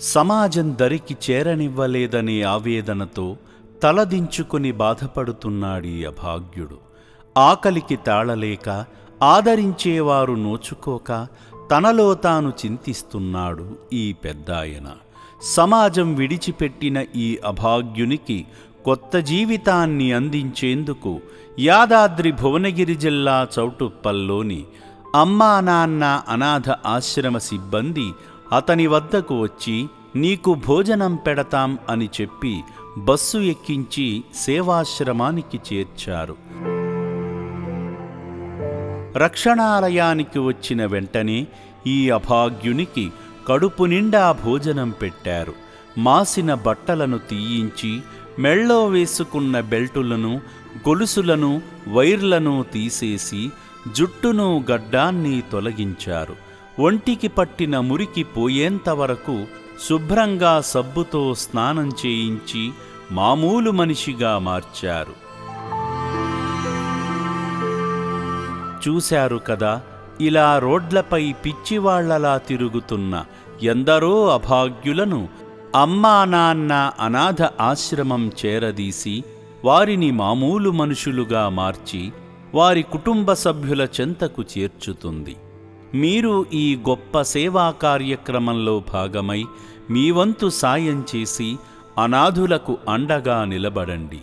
సమాజం దరికి చేరనివ్వలేదనే ఆవేదనతో తలదించుకుని బాధపడుతున్నాడీ అభాగ్యుడు. ఆకలికి తాళలేక ఆదరించేవారు నోచుకోక తనలో తాను చింతిస్తున్నాడు ఈ పెద్దాయన. సమాజం విడిచిపెట్టిన ఈ అభాగ్యునికి కొత్త జీవితాన్ని అందించేందుకు యాదాద్రి భువనగిరి జిల్లా చౌటుప్పల్లోని అమ్మా నాన్న అనాథ ఆశ్రమ సిబ్బంది అతని వద్దకు వచ్చి నీకు భోజనం పెడతాం అని చెప్పి బస్సు ఎక్కించి సేవాశ్రమానికి చేర్చారు. రక్షణాలయానికి వచ్చిన వెంటనే ఈ అభాగ్యునికి కడుపు నిండా భోజనం పెట్టారు. మాసిన బట్టలను తీయించి మెళ్ళో వేసుకున్న బెల్టులను గొలుసులను వైర్లను తీసేసి జుట్టును గడ్డాన్ని తొలగించారు. ఒంటికి పట్టిన మురికి పోయేంతవరకు శుభ్రంగా సబ్బుతో స్నానం చేయించి మామూలు మనిషిగా మార్చారు. చూశారు కదా ఇలా రోడ్లపై పిచ్చివాళ్ళలా తిరుగుతున్న ఎందరో అభాగ్యులను అమ్మా నాన్న అనాథ ఆశ్రమం చేరదీసి వారిని మామూలు మనుషులుగా మార్చి వారి కుటుంబ సభ్యుల చెంతకు చేర్చుతుంది. మీరు ఈ గొప్ప సేవా కార్యక్రమంలో భాగమై మీ వంతు సాయం చేసి అనాథులకు అండగా నిలబడండి.